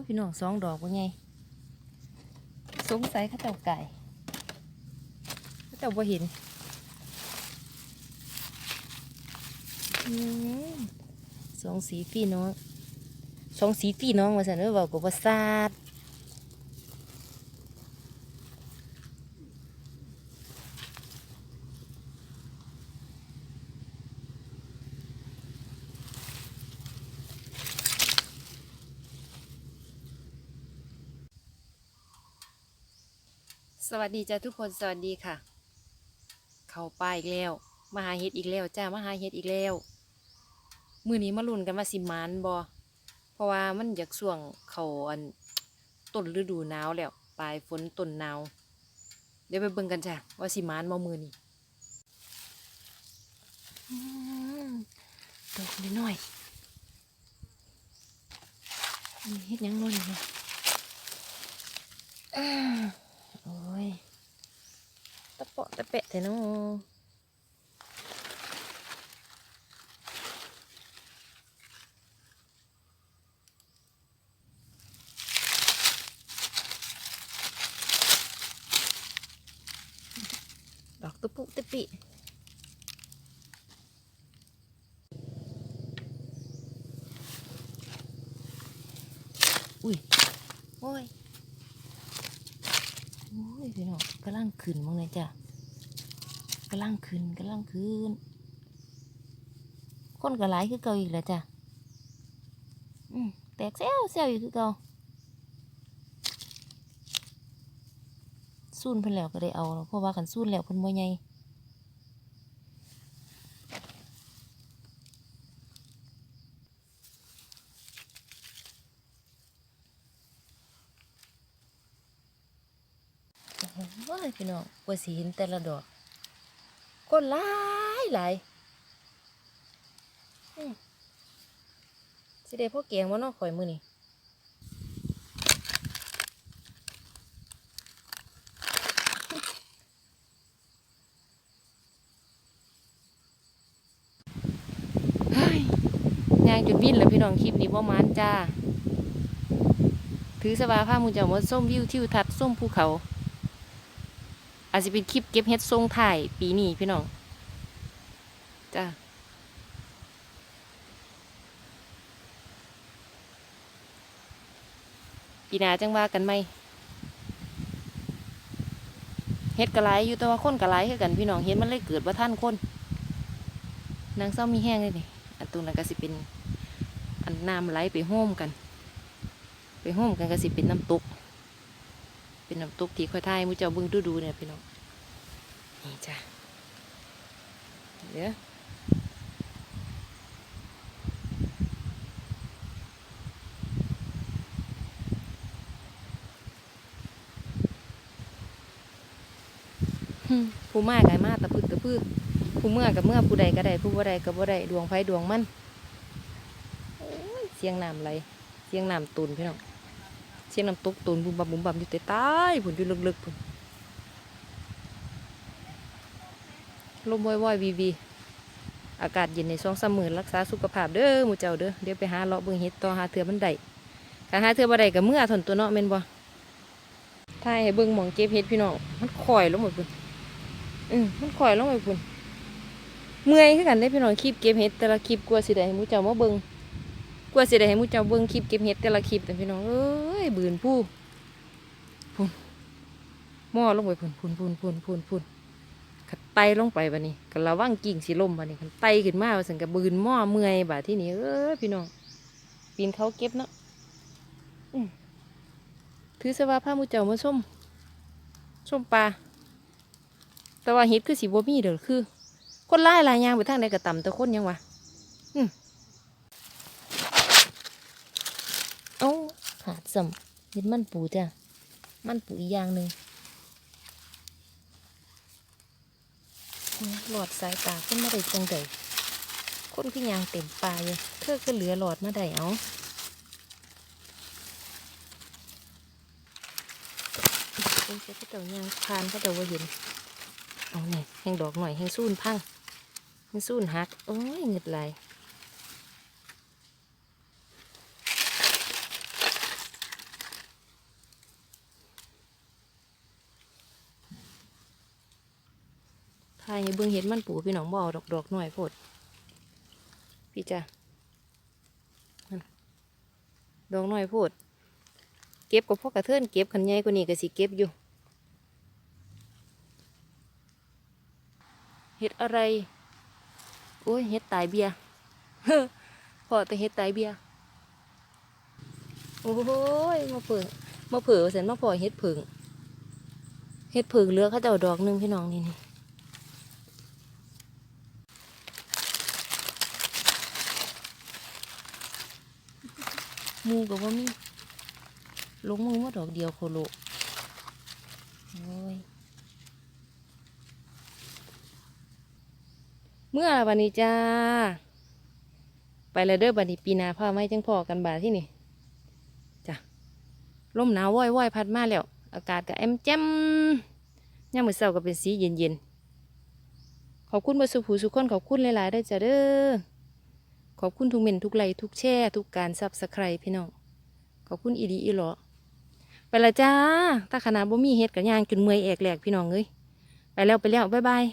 ยพี่น้องสองดอกว่าไงสงสัยข้าเจ้าไก่ข้าเจ้าบ่เห็นสองสีพี่น้องสองสีพี่น้องมาสันเออบอกกับว่าซาด สวัสดีจ้าทุกคนสวัสดีค่ะ เข้าป่าอีกแล้วมาหาเห็ดอีกแล้วจ้ามาหาเห็ดอีกแล้วมือนี้มาลุ้นกันว่าสิหมานบอเพราะว่ามันอยากส่วงเขาอันต้นฤดูหนาวแล้วปลายฝนต้นหนาวเดี๋ยวไปเบิ่งกันจ้ะว่าสิหมานบ่มือนี้อืมดอกน้อยๆนี่เฮ็ดหยังน้อยเนี่ยอ้าโอ้ย ตะเปาะตะเปะแท้เนาะดอกตะปุตะปิอุ้ยโอ้ย พี่น้องกำลังขึ้นมั้งเลยจ้ะกำลังขึ้นกำลังขึ้น คนก็หลายคือเก่าอีกแล้วจ้ะอืมแตกเซลเซลอยู่คือเก่าสูนเพิ่นแล้วก็ได้เอา เพราะว่ากันสูนแล้วเพิ่นบ่ใหญ่ โอ้ยพี่น้องกว่าสิเห็นแต่ละดอกก็หลายหลายสิได้พ่อแกงว่านองข่อยมือนี่เฮ้ยยางจุดวินเลยพี่น้องคลิปนี้บ่มานจ้า ถือสวาผ้ามูเจ้ามาส้มวิวทิวทัศน์ส้มภูเขา อาจจะเป็นคลิปเก็บเฮ็ดทรงถ่ายปีนี้พี่น้องจ้าปีหนาจังว่ากันไหมเฮ็ดกระไรอยู่แต่ว่าคนกระไรคือกันพี่น้องเฮ็ดมันเลยเกิดว่าท่านคนนางเศร้ามีแห้งเลยนี่อันตรงนั้นก็สิเป็นอันน้ำไหลไปโฮมกัน ไปโฮมกันก็สิเป็นน้ำตก เป็นน้ำตกที่ค่อยทายมูเจ้าเบึงดูดูเนี่ยพี่น้องนี่จ้ะเดี๋ยวหึ่มผู้มากไก่มาตะพึดตะพือผู้เมื่อกับเมื่อผู้ใดก็ได้ผู้บ่ใดก็บ่ได้ดวงไฟดวงมันเสียงน้ำไหลเสียงน้ำตุนพี่น้อง เสียงน้ำตกตุนบุมบัมบุมบัมอยู่ใต้ใต้ผุนอยู่ลึกๆผุนลมว่อยๆวีวีอากาศเย็นในช่วงสมือรักษาสุขภาพเด้อหมูเจ้าเด้อเดี๋ยวไปหาเลาะเบิ่งเห็ดต่อหาเถื่อมันไดการหาเถื่อบ่ไดกับเมื่อทนตัวเนาะแม่นบ่ถ่ายให้เบิ่งหมองเก็บเห็ดพี่น้องมันข่อยลงหมดพุ่นอืมมันข่อยลงไปพุ่นเมื่อยคือกันได้พี่น้องคลิปเก็บเห็ดแต่ละคลิปกลัวสิได้หมูเจ้ามาเบิ่ง กลัวสิได้ให้มูเจ้าเบิ่งคลิปเก็บเห็ดแต่ละคลิปแต่พี่น้องเอ้ยบืนผู้พุ่นหม้อลงไปพุ่นพุ่นพุ่นพุ่นพุ่นพุ่นขัดไตลงไปบัดนี้ก็ระวังกิ่งสิล่มบัดนี้ขันไตขึ้นมาว่าสันกับบืนหม้อเมื่อยบาดที่นี่เอ้ยพี่น้องปีนเขาเก็บเนาะถือสว่าผ้ามูเจ้ามาส้มส้มปลาแต่ว่าเห็ดคือสีบ่มีเด้อคือ คนไล่ลายยางไปทางใดก็ต่ำแต่คนยังวะอืมเอ้าขาด สัมเห็นมันปูจ้ะมันปูอีกอย่างหนึ่งหลอดสายตาขึ้นมาได้จังไดคนคือยางเต็มปลาอยู่เธอก็เหลือหลอดมาได้เอาเอ้ยเขาเจ้ายางพานเขาเจ้าว่าเห็นเอาเนี่ยแห้งดอกหน่อยแห้งสู้นพังมันสูนหักโอ้ยเงึดไหลายให้เบิ่งเห็ดมันปูพี่น้องบ่เอาดอกดอกหน่อยโพดพี่จ้ะดอกหน่อยโพด เก็บกับพวกกระเทือนเก็บขันใหญ่กว่านี้ก็สิเก็บอยู่ เห็ดอะไร โอ้ยเห็ดตายเบียพอแต่เห็ดตายเบียโอ้ยมาเผือมาเผือเสร็จมาพอเห็ดผึ่งเห็ดผึ่งเลือกเขาจะเอาดอกหนึงพี่น้องนี่นี่ มูกับว่ามีลงมือมาดอกเดียวโคโลโอ้ยเมื่อวันนี้จ้า ไปแล้วเด้อบัดนี้ปีนาพาไม่จังพอกันบาที่นี่จ้ะลมหนาวว่อยว่อยๆพัดมาแล้ว อากาศก็แอมแจ่มยามมื้อเช้าก็เป็นสีเย็นๆขอบคุณบดสุภูสุขคนขอบคุณหลายๆเด้จ้าเด้อ ขอบคุณทุกเม่นทุกไลทุกแช่ ทุกการซับสไครพี่น้อง ขอบคุณอีดีอีหลอไปละจ้าถ้าขนาดบ่มีเฮ็ดกับยางจนเมื่อยแอกแหลกพี่น้องเอ้ย ไปแล้วไปแล้วบ๊ายบาย